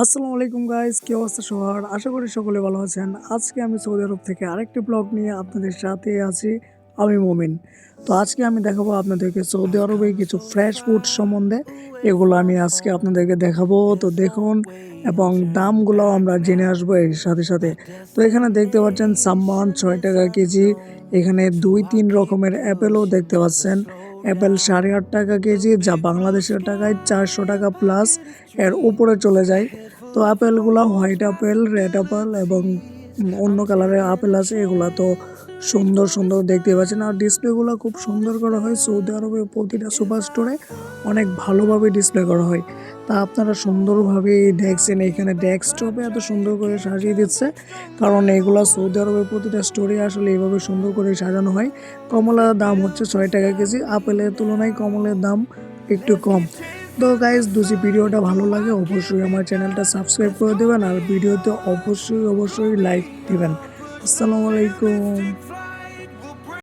আসসালামু আলাইকুম গাইস কি অবস্থা সবার? আশা করি সকলে ভালো আছেন। আজকে আমি সৌদি আরব থেকে আরেকটি ব্লগ নিয়ে আপনাদের সাথে আছি, আমি মমিন। তো আজকে আমি দেখাবো আপনাদেরকে সৌদি আরবে কিছু ফ্রেশ ফুড সম্বন্ধে। এগুলো আমি আজকে আপনাদেরকে দেখাবো। তো দেখুন, এবং দামগুলো আমরা জেনে আসব এর সাথে সাথে। তো এখানে দেখতে পাচ্ছেন সাম্মান ছয় টাকা কেজি। এখানে দুই তিন রকমের অ্যাপেলও দেখতে পাচ্ছেন। অ্যাপেল সাড়ে আট টাকা কেজি, যা বাংলাদেশের টাকায় চারশো টাকা প্লাস এর উপরে চলে যায়। তো আপেলগুলো হোয়াইট আপেল রেড আপেল এবং অন্য কালারের আপেল আছে এগুলা তো সুন্দর সুন্দর দেখতে পাচ্ছেন। আর ডিসপ্লেগুলো খুব সুন্দর করা হয়। সৌদি আরবে প্রতিটা সুপার স্টোরে অনেক ভালোভাবে ডিসপ্লে করা হয়। তা আপনারা সুন্দরভাবে দেখছেন, এখানে ডেস্কটপে এত সুন্দর করে সাজিয়ে দিচ্ছে। কারণ এগুলো সৌদি আরবের প্রতিটা স্টোরে আসলে এইভাবে সুন্দর করে সাজানো হয়। কমলার দাম হচ্ছে ছয় টাকা কেজি, আপেলের তুলনায় কমলের দাম একটু কম। তো গাইজ যদি ভিডিওটা ভালো লাগে অবশ্যই আমার চ্যানেলটা সাবস্ক্রাইব করে দেবেন আর ভিডিওতে অবশ্যই অবশ্যই লাইক দিবেন। আসসালামু আলাইকুম।